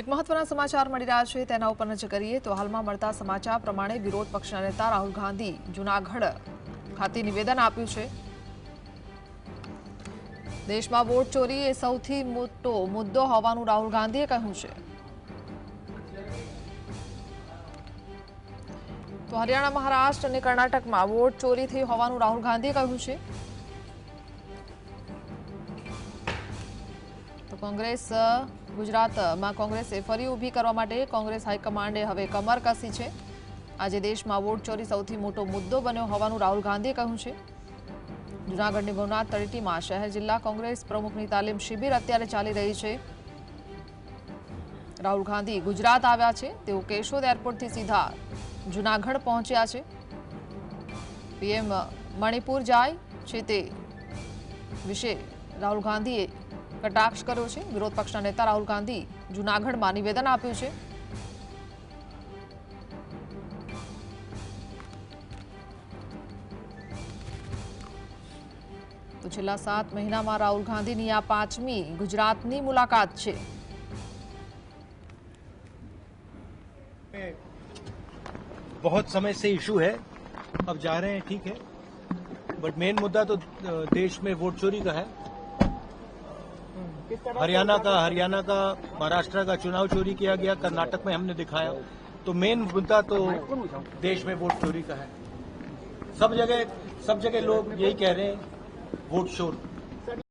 એક મહત્વના સમાચાર મળી રહ્યા છે, તેના ઉપર નજર કરીએ તો હાલમાં મળતા સમાચાર પ્રમાણે વિરોધ પક્ષના નેતા રાહુલ ગાંધી જૂનાગઢ ખાતે નિવેદન આપ્યું છે. દેશમાં વોટ ચોરી એ સૌથી મોટો મુદ્દો હોવાનું રાહુલ ગાંધીએ કહ્યું છે. તો હરિયાણા, મહારાષ્ટ્ર અને કર્ણાટકમાં વોટ ચોરી થઈ હોવાનું રાહુલ ગાંધીએ કહ્યું છે. કોંગ્રેસ ગુજરાતમાં કોંગ્રેસે ફરી ઊભી કરવા માટે કોંગ્રેસ હાઈકમાન્ડે હવે કમર કસી છે. આજે દેશમાં વોટ ચોરી સૌથી મોટો મુદ્દો બન્યો હોવાનું રાહુલ ગાંધીએ કહ્યું છે. જૂનાગઢની ભવનાથ તળેટીમાં શહેર જિલ્લા કોંગ્રેસ પ્રમુખની તાલીમ શિબિર અત્યારે ચાલી રહી છે. રાહુલ ગાંધી ગુજરાત આવ્યા છે. તેઓ કેશોદ એરપોર્ટથી સીધા જૂનાગઢ પહોંચ્યા છે. પીએમ મણિપુર જાય છે તે વિશે રાહુલ ગાંધીએ કટાક્ષ કર્યો છે વિરોધ પક્ષના નેતા રાહુલ ગાંધી જૂનાગઢમાં નિવેદન આપ્યું છે તો છેલ્લા સાત મહિનામાં રાહુલ ગાંધીની આ પાંચમી ગુજરાતની મુલાકાત છે बहुत समय से इशू है अब जा रहे हैं ठीक है बट मेन मुद्दा तो अ, देश में वोट चोरी का है हरियाणा का हरियाणा का, महाराष्ट्र का चुनाव चोरी किया गया, कर्नाटक में हमने दिखाया। तो मेन मुद्दा तो देश में वोट चोरी का है। सब जगह सब जगह लोग यही कह रहे हैं, वोट चोर।